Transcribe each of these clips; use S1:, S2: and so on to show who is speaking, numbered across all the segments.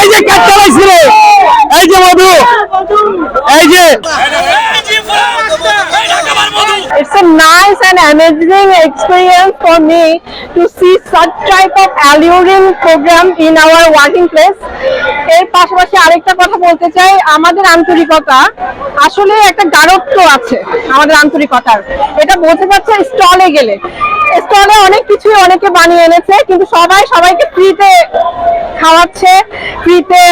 S1: এই যে চালাইছিল? এই যে মধু। এই যে
S2: A nice and amazing experience for me to see such type of alluring program in our working place. এর পাশাপাশি আরেকটা কথা বলতে চাই, আমাদের আন্তরিকতা। আসলে একটা গাঢ়ত্ব আছে আমাদের আন্তরিকতার। এটা বোঝা যাচ্ছে স্টলে গেলে। স্টলে অনেক কিছু অনেকে বানিয়ে এনেছে, কিন্তু সবাই সবাইকে ফ্রিতে খাওয়াচ্ছে, ফ্রিতে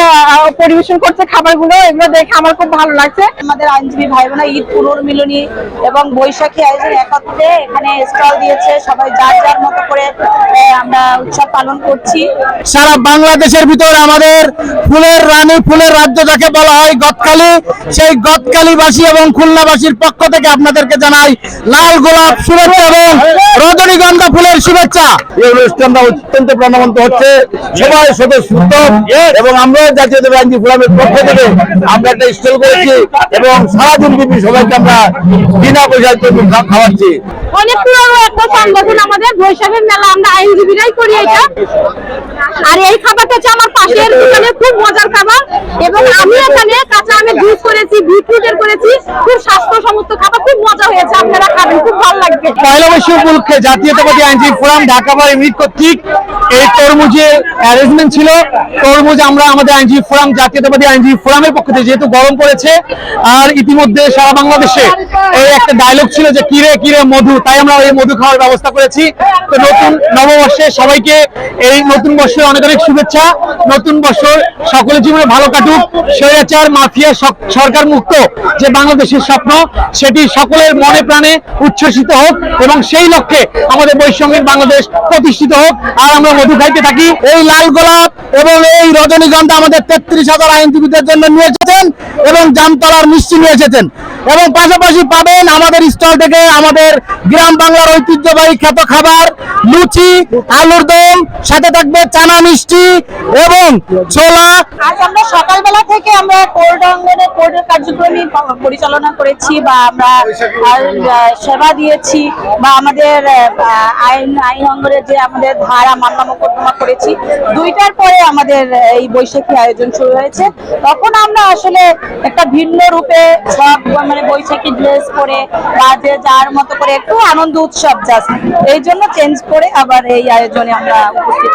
S2: পরিবেশন করছে খাবারগুলো। এগুলো দেখে আমার খুব ভালো লাগছে।
S3: আমাদের আইনজীবী ভাই বোনা ঈদ, পুনর্মিলনী এবং বৈশাখী এখানে স্টল দিয়েছে সবাই যার যার মতো আমরা উৎসব পালন করছি।
S1: সারা বাংলাদেশের ভিতর আমাদের ফুলের রানী ফুলের রাজ্য যাকে বলা হয় গদখালি সেই এবং খুলনাবাসীর পক্ষ থেকে আপনাদেরকে জানাই লাল গোলাপ শুভেচ্ছা এবং রজনীগন্ধা ফুলের শুভেচ্ছা। এই অনুষ্ঠানটা অত্যন্ত প্রাণবন্ত হচ্ছে। সবাই স্বতঃস্ফূর্ত এবং আমরা জাতীয় আইনজীবী ফোরামের পক্ষ থেকে আমরা একটা স্টল করেছি এবং সারাদিন ব্যাপী সবাইকে আমরা বিনা পয়সায় খাওয়াচ্ছি।
S2: অনেক পুরনো একটা সংগঠন আমাদের বৈশাখের মেলা আমরা আইনজীবীরাই করি এটা। আর এই খাবারটা হচ্ছে আমার পাশের দোকানে খুব মজার খাবার। এবং আমি এখানে কাঁচা আমের জুস করেছি বিটরুটের করেছি খুব স্বাস্থ্যসম্মত খাবার খুব মজা হয়েছে আপনারা খাবেন খুব ভালো লাগবে
S1: পয়লা বৈশাখ উপলক্ষে জাতীয়তাবাদী আইনজীবী ফোরাম ঢাকা বার ইউনিট কর্তৃক এই তরমুজের অ্যারেঞ্জমেন্ট ছিল। তরমুজ আমরা আমাদের আইনজীবী ফোরাম, জাতীয়তাবাদী আইনজীবী ফোরামের পক্ষ থেকে যেহেতু গরম পড়েছে, আর ইতিমধ্যে সারা বাংলাদেশে এই একটা ডায়লগ ছিল যে কিরে কিরে মধু, তাই আমরা এই মধু খাওয়ার ব্যবস্থা করেছি। তো নতুন নববর্ষে সবাইকে এই নতুন বর্ষের অনেক অনেক শুভেচ্ছা। নতুন বছর সকলের জীবনে ভালো কাটুক। স্বৈরাচার, মাফিয়া সরকার মুক্ত যে বাংলাদেশের স্বপ্ন, সেটি সকলের মনে প্রাণে উচ্ছ্বসিত হোক। এবং সেই লক্ষ্যে আমাদের বৈষম্যের বাংলাদেশ প্রতিষ্ঠিত হোক। আর আমরা মধু খাইতে থাকি। এই লাল গোলাপ এবং এই রজনীগন্ধা আমাদের তেত্রিশ হাজার আইনজীবীদের জন্য নিয়ে এসেছেন এবং জামতলার মিষ্টি নিয়ে এসেছেন। এবং পাশাপাশি পাবেন আমাদের স্টল থেকে আমাদের গ্রাম বাংলার ঐতিহ্যবাহী খ্যাত খাবার, লুচি, আলুর দম, সাথে থাকবে চানা মিষ্টি এবং ছোলা।
S3: আজ আমরা সকালবেলা থেকে আমরা কোর্ট অঙ্গনে কোর্টের কার্যক্রমী পরিচালনা করেছি বা আমরা সেবা দিয়েছি। বা আমাদের আইন আইন অঙ্গনে যে আমাদের ধারা মামলা মোকদ্দমা করেছি, দুইটার পরে আমাদের এই বৈশাখী আয়োজন শুরু হয়েছে। তখন আমরা আসলে একটা ভিন্ন রূপে সব মানে বৈশাখী ড্রেস পরে বা যে যার মতো করে একটু আনন্দ উৎসব জাস্ট এই জন্য চেঞ্জ করে আবার এই আয়োজনে আমরা উপস্থিত